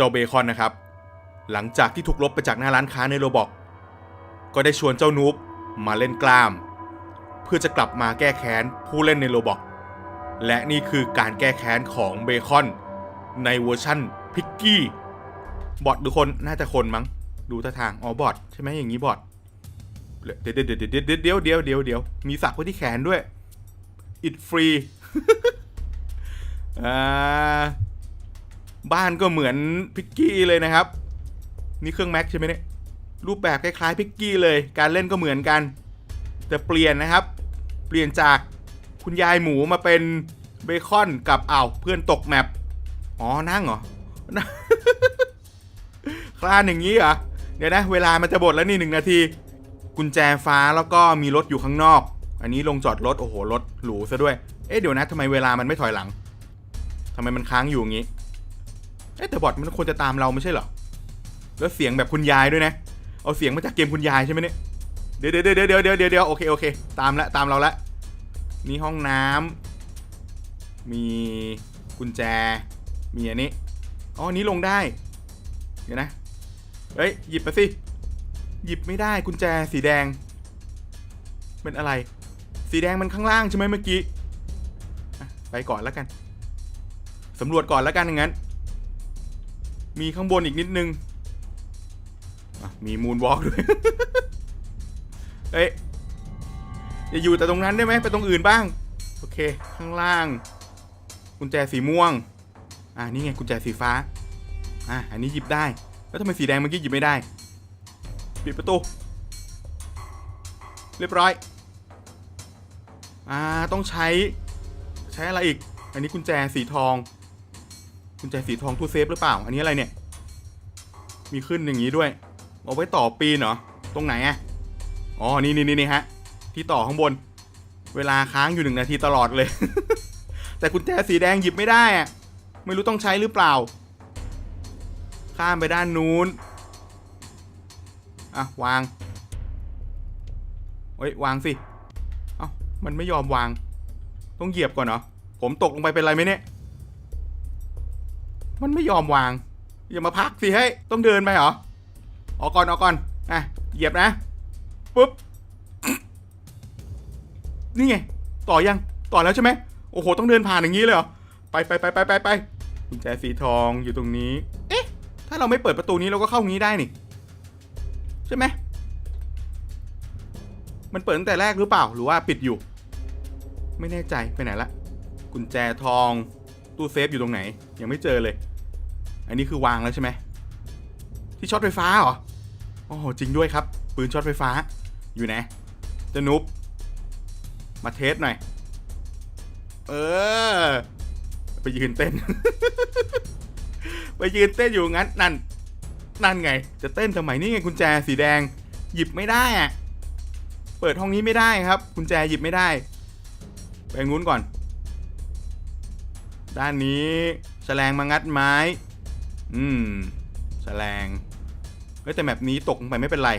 จ้าเบคอนนะครับ หลังจากที่ถูกลบไปจากหน้าร้านค้าในโรบอกก็ได้ชวนเจ้านูบมาเล่นกล้าม เพื่อจะกลับมาแก้แค้นผู้เล่นในโรบอกและนี่คือการแก้แค้นของเบคอน ในเวอร์ชั่นพิกกี้บอทหรือคนน่าจะคนมั้งดูท่าทางอ๋อบอทใช่ไหมอย่างนี้บอทเดี๋ยวเดี๋ยวเดี๋ยวเดี๋ยวเดี๋ยวเดี๋ยวเดี๋ยวเดี๋ยวมีสักไว้ที่แขนด้วย it free อ่า บ้านก็เหมือนพิกกี้เลยนะครับ นี่เครื่องแม็กใช่ไหมเนี่ยรูปแบบคล้ายๆพิกกี้เลย การเล่นก็เหมือนกัน แต่เปลี่ยนนะครับ เปลี่ยนจากคุณยายหมูมาเป็นเบคอนกับอ้าวเพื่อนตกแมปอ๋อนั่งเหรอคลานอย่างนี้เหรอเดี๋ยวนะ เวลามันจะบดแล้วนี่หนึ่งนาที กุญแจฟ้าแล้วก็มีรถอยู่ข้างนอก อันนี้ลงจอดรถโอ้โหรถหรูซะด้วย เอ๊ะเดี๋ยวนะทำไมเวลามันไม่ถอยหลังทำไมมันค้างอยู่อย่างนี้ แต่บอทมันควรจะตามเราไม่ใช่เหรอ แล้วเสียงแบบคุณยายด้วยนะ เอาเสียงมาจากเกมคุณยายใช่ไหมเนี่ย เดี๋ยวเดี๋ยวเดี๋ยวเดี๋ยวเดี๋ยวเดี๋ยวเดี๋ยวโอเคโอเค ตามละตามเราละนี่ห้องน้ำมีกุญแจ มีอันนี้ อ๋อนี้ลงได้ เดี๋ยวนะ เฮ้ยหยิบมาสิ หยิบไม่ได้กุญแจสีแดง เป็นอะไร สีแดงมันข้างล่างใช่ไหมเมื่อกี้ ไปก่อนแล้วกันสำรวจก่อนแล้วกันอย่างนั้น มีข้างบนอีกนิดนึง มีมูนวอล์กด้วย เอ้ยอย่าอยู่แต่ตรงนั้นได้ไหมไปตรงอื่นบ้าง โอเค ข้างล่าง กุญแจสีม่วง อ่านี่ไงกุญแจสีฟ้า อะอันนี้หยิบได้ แล้วทำไมสีแดงเมื่อกี้หยิบไม่ได้ ปิดประตู เรียบร้อย อ่า ต้องใช้ ใช้อะไรอีก อันนี้กุญแจสีทอง กุญแจสีทองทูเซฟหรือเปล่า อันนี้อะไรเนี่ย มีขึ้นอย่างนี้ด้วย เอาไว้ต่อปีนเหรอ ตรงไหนอะอ๋อ นี่นี่นี่ฮะ ที่ต่อข้างบน เวลาค้างอยู่หนึ่งนาทีตลอดเลย แต่กุญแจสีแดงหยิบไม่ได้อะไม่รู้ต้องใช้หรือเปล่า ข้ามไปด้านนู้น อะ วางเฮ้ยวางสิ เอ้า มันไม่ยอมวาง ต้องเหยียบก่อนเหรอ ผมตกลงไปเป็นไรไหมเนี่ย มันไม่ยอมวาง อย่ามาพักสิเฮ้ต้องเดินไปเหรอออกก่อนออกก่อนอะเหยียบนะปุ๊บนี่ไง ต่อยังต่อแล้วใช่ไหมโอ้โห ต้องเดินผ่านอย่างนี้เลยเหรอไปไปไปไปไปไปกุญแจสีทองอยู่ตรงนี้ เอ๊ะ ถ้าเราไม่เปิดประตูนี้เราก็เข้างี้ได้นี่ ใช่ไหมมันเปิดตั้งแต่แรกหรือเปล่าหรือว่าปิดอยู่ ไม่แน่ใจไปไหนละ กุญแจทองตู้เซฟอยู่ตรงไหน ยังไม่เจอเลย อันนี้คือวางแล้วใช่ไหมที่ช็อตไฟฟ้าเหรอโอ้โหจริงด้วยครับ ปืนช็อตไฟฟ้าอยู่ไหนเจะนุบมาเทสหน่อย เออ ไปยืนเต้น ไปยืนเต้นอยู่งั้นนั่น นั่นไง จะเต้นทำไมนี่ไงกุญแจสีแดง หยิบไม่ได้อะเปิดห้องนี้ไม่ได้ครับ กุญแจหยิบไม่ได้ ไปงุ้นก่อน ด้านนี้แฉลงมางัดไม้ อืมแฉลงเฮ้ยแต่แบบนี้ตกลงไปไม่เป็นไร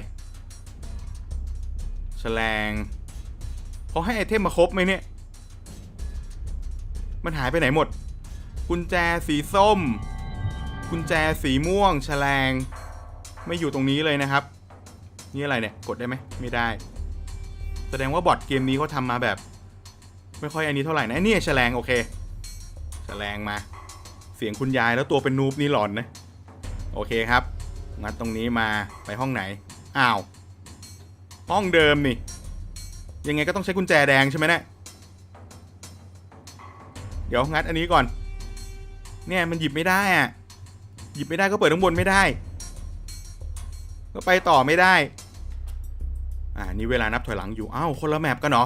แฉลงเขาให้ไอเทมมาครบไหมเนี่ย มันหายไปไหนหมด กุญแจสีส้ม กุญแจสีม่วงแฉลง ไม่อยู่ตรงนี้เลยนะครับ นี่อะไรเนี่ย กดได้ไหมไม่ได้ แสดงว่าบอทเกมนี้เขาทำมาแบบ ไม่ค่อยอันนี้เท่าไหร่นะนี่แฉลงโอเคแฉลงมา สียงคุณยายแล้วตัวเป็นนูบนี่หลอนนะ โอเคครับ งัดตรงนี้มาไปห้องไหน อ้าว ห้องเดิมนี่ ยังไงก็ต้องใช้กุญแจแดงใช่ไหมเนะี่ยเดี๋ยวงัดอันนี้ก่อน เนี่ยมันหยิบไม่ได้อะหยิบไม่ได้ก็เปิดข้างบนไม่ได้ ก็ไปต่อไม่ได้ อ่านี่เวลานับถอยหลังอยู่ อ้าวคนละแมปกันเหรอ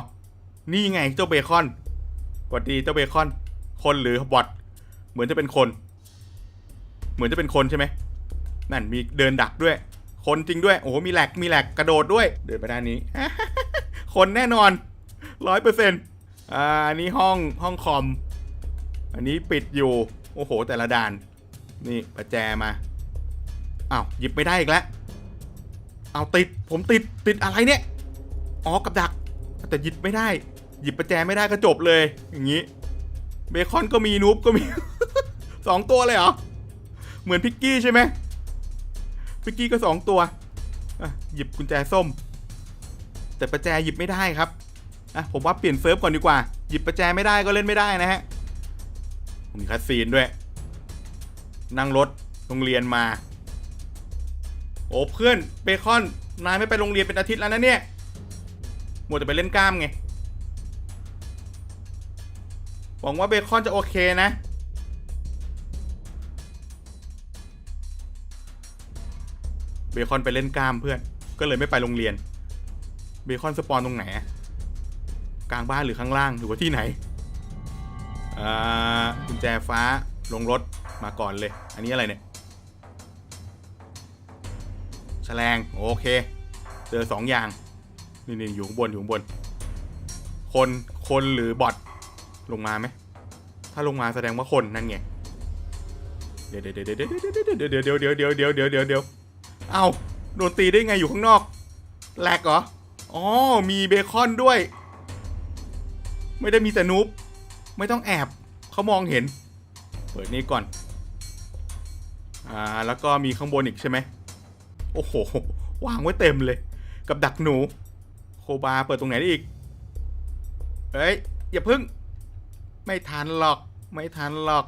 นี่ไงเจ้าเบคอนสวัสดีเจ้าเบคอน คนหรือบอท เหมือนจะเป็นคน เหมือนจะเป็นคนใช่ไหมนั่นมีเดินดักด้วย คนจริงด้วย โอ้โหมีแหลกมีแหลกกระโดดด้วย เดินไปด้านนี้ คนแน่นอนร้อยเปอร์เซ็นต์อ่าอันนี้ห้องห้องคอม อันนี้ปิดอยู่ โอ้โห แต่ละด่าน นี่ประแจมาอ้าวหยิบไม่ได้อีกแล้วเอาติด ผมติดติดอะไรเนี่ย อ๋อกับดัก แต่หยิบไม่ได้ หยิบประแจไม่ได้ก็จบเลย อย่างนี้ เบคอนก็มีนูบก็มี สองตัวเลยเหรอ เหมือนพิกกี้ใช่ไหมพิกกี้ก็สองตัวหยิบกุญแจส้ม แต่ประแจหยิบไม่ได้ครับอะผมว่าเปลี่ยนเซิร์ฟก่อนดีกว่า หยิบประแจไม่ได้ก็เล่นไม่ได้นะฮะมีคัสซีนด้วย นั่งรถโรงเรียนมา โอ้เพื่อนเบคอนนายไม่ไปโรงเรียนเป็นอาทิตย์แล้วนะเนี่ยหมดแต่ไปเล่นกล้ามไงหวังว่าเบคอนจะโอเคนะ เบคอนไปเล่นกล้ามเพื่อน ก็เลยไม่ไปโรงเรียน เบคอนสปอนตรงไหน กลางบ้านหรือข้างล่างหรือว่าที่ไหน อ่ากุญแจฟ้าลงรถมาก่อนเลย อันนี้อะไรเนี่ยแฉลงโอเค เจอสองอย่าง นี่นี่อยู่ข้างบนอยู่ข้างบน คนคนหรือบอทลงมาไหม ถ้าลงมาแสดงว่าคนนั่นไง เดี๋ยวเดี๋ยวเดี๋ยวเดี๋ยวเดี๋ยวเดี๋ยวเดี๋ยวเดี๋ยวเดี๋ยวเดี๋ยวเดี๋ยว เอาโดนตีได้ไงอยู่ข้างนอกแหลกเหรอ อ๋อ มีเบคอนด้วย ไม่ได้มีแต่นูบไม่ต้องแอบ เขามองเห็น เปิดนี้ก่อน อ่า แล้วก็มีข้างบนอีกใช่ไหม โอ้โห วางไว้เต็มเลย กับดักหนู โคบาเปิดตรงไหนได้อีก เฮ้ย อย่าพึ่ง ไม่ทันหรอก ไม่ทันหรอก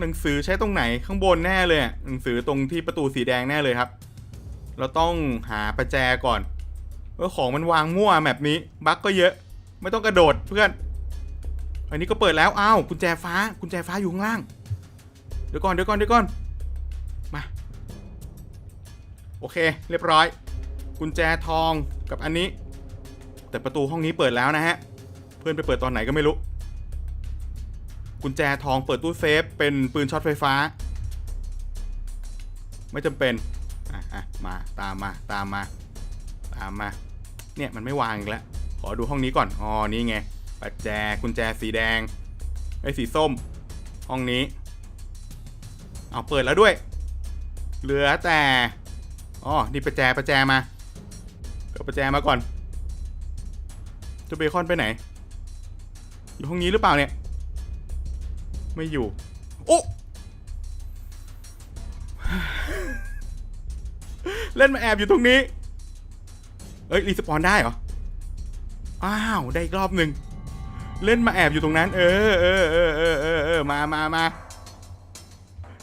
หนังสือใช้ตรงไหน ข้างบนแน่เลย หนังสือตรงที่ประตูสีแดงแน่เลยครับ เราต้องหาประแจก่อนเออของมันวางมั่วแบบนี้ บั๊กก็เยอะ ไม่ต้องกระโดดเพื่อน อันนี้ก็เปิดแล้ว อ้าวกุญแจฟ้ากุญแจฟ้าอยู่ข้างล่าง เดี๋ยวก่อนเดี๋ยวก่อนเดี๋ยวก่อน มา โอเค เรียบร้อย กุญแจทองกับอันนี้ แต่ประตูห้องนี้เปิดแล้วนะฮะ เพื่อนไปเปิดตอนไหนก็ไม่รู้ กุญแจทองเปิดตู้เซฟเป็นปืนช็อตไฟฟ้า ไม่จำเป็น มาตามมาตามมาตามมาเนี่ยมันไม่วางอีกแล้วขอดูห้องนี้ก่อนอ๋อนี่ไงปัจแจกุญแจสีแดงไอ้สีส้ม ห้องนี้ เอาเปิดแล้วด้วย เหลือแต่อ๋อนี่ประแจประแจมาเดี๋ยวประแจมาก่อนจะเบคอนไปไหน อยู่ห้องนี้หรือเปล่าเนี่ย ไม่อยู่ โอ้ เล่นมาแอบอยู่ตรงนี้ เอ้ยรีสปอนได้เหรอ อ้าวได้อีกรอบหนึ่งเล่นมาแอบอยู่ตรงนั้น เออเออเออเออเออเออมามามา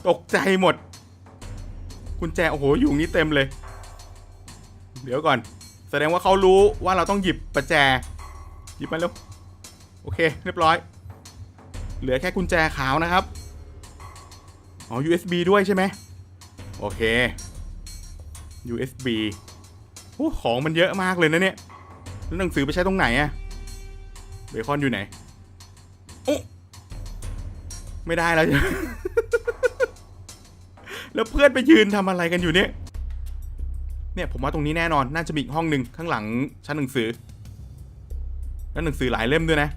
ตกใจหมด กุญแจโอ้โหอยู่นี้เต็มเลย เดี๋ยวก่อน แสดงว่าเขารู้ว่าเราต้องหยิบประแจ หยิบมาเร็วโอเค เรียบร้อย เหลือแค่กุญแจขาวนะครับ อ๋อ USB ด้วยใช่ไหม โอเค USB โอ้ของมันเยอะมากเลยนะเนี่ย แล้วหนังสือไปใช้ตรงไหนอะเบคอนอยู่ไหนโอ้ไม่ได้แล้ว แล้วเพื่อนไปยืนทำอะไรกันอยู่เนี่ย เนี่ยผมว่าตรงนี้แน่นอน น่าจะมีอีกห้องหนึ่งข้างหลังชั้นหนังสือ แล้วหนังสือหลายเล่มด้วยนะ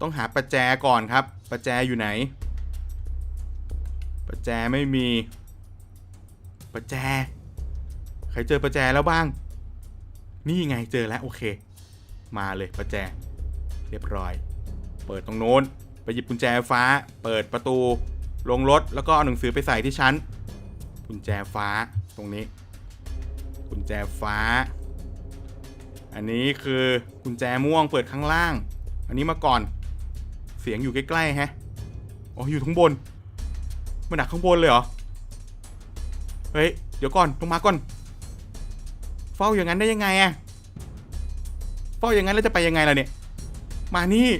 ต้องหาประแจก่อนครับ ประแจอยู่ไหน ประแจไม่มี ประแจ ใครเจอประแจแล้วบ้าง นี่ไงเจอแล้วโอเค มาเลยประแจ เรียบร้อย เปิดตรงโน้น ไปหยิบกุญแจฟ้า เปิดประตู ลงรถแล้วก็เอาหนังสือไปใส่ที่ชั้น กุญแจฟ้าตรงนี้ กุญแจฟ้า อันนี้คือกุญแจม่วงเปิดข้างล่าง อันนี้มาก่อน เสียงอยู่ใกล้ๆฮะอ๋ออยู่ข้างบนมันหนักข้างบนเลยเหรอ เฮ้ย เดี๋ยวก่อนลงมาก่อน เฝ้าอย่างนั้นได้ยังไงอะเฝ้าอย่างนั้นแล้วจะไปยังไงล่ะเนี่ย มานี่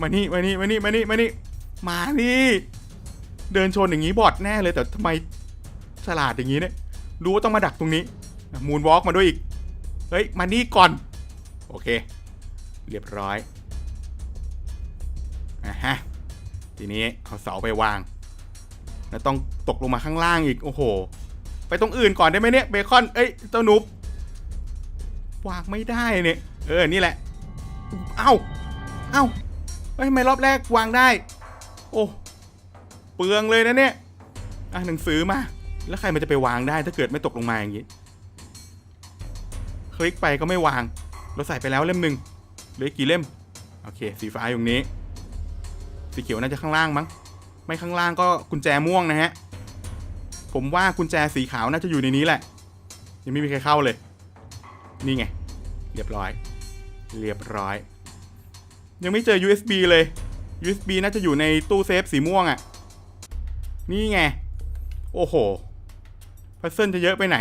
มานี่ มานี่ มานี่ มานี่ มานี่ มานี่ เดินชนอย่างนี้บอดแน่เลยแต่ทำไมฉลาดอย่างนี้เนี่ย รู้ว่าต้องมาดักตรงนี้ มูนวอล์กมาด้วยอีก เฮ้ย มานี่ก่อน โอเค เรียบร้อยอะฮะ ทีนี้เอาเสาไปวาง แล้วต้องตกลงมาข้างล่างอีก โอ้โห ไปตรงอื่นก่อนได้ไหมเนี่ยเบคอน เอ้ยเจ้านุบวางไม่ได้เนี่ย เออ นี่แหละ เอ้า เอ้าเฮ้ยทำไมรอบแรกวางได้ โอ้เปลืองเลยนะเนี่ย อะหนังสือมา แล้วใครมันจะไปวางได้ถ้าเกิดไม่ตกลงมาอย่างนี้ คลิกไปก็ไม่วาง เราใส่ไปแล้วเล่มหนึ่งเหลือกี่เล่ม โอเค สีฟ้าอยู่นี้ สีเขียวน่าจะข้างล่างมั้ง ไม่ข้างล่างก็กุญแจม่วงนะฮะ ผมว่ากุญแจสีขาวน่าจะอยู่ในนี้แหละ ยังไม่มีใครเข้าเลย นี่ไง เรียบร้อย เรียบร้อย ยังไม่เจอ USB เลย USB น่าจะอยู่ในตู้เซฟสีม่วงอะ่ะ นี่ไง โอ้โห พัซเซิลจะเยอะไปไหน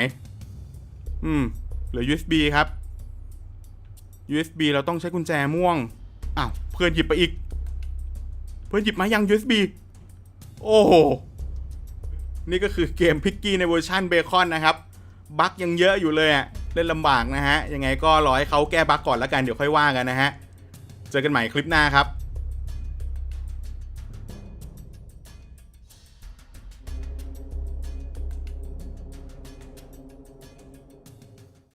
อืม เหลือ USB ครับ USB เราต้องใช้กุญแจม่วง อ้าว เพื่อนหยิบไปอีก เพื่อนหยิบมายัง USB โอ้โห นี่ก็คือเกมพิกกี้ในเวอร์ชันเบคอนนะครับบั๊กยังเยอะอยู่เลยอะเล่นลำบากนะฮะ ยังไงก็รอให้เขาแก้บั๊กก่อนแล้วกันเดี๋ยวค่อยว่ากันนะฮะ เจอกันใหม่คลิปหน้าครับ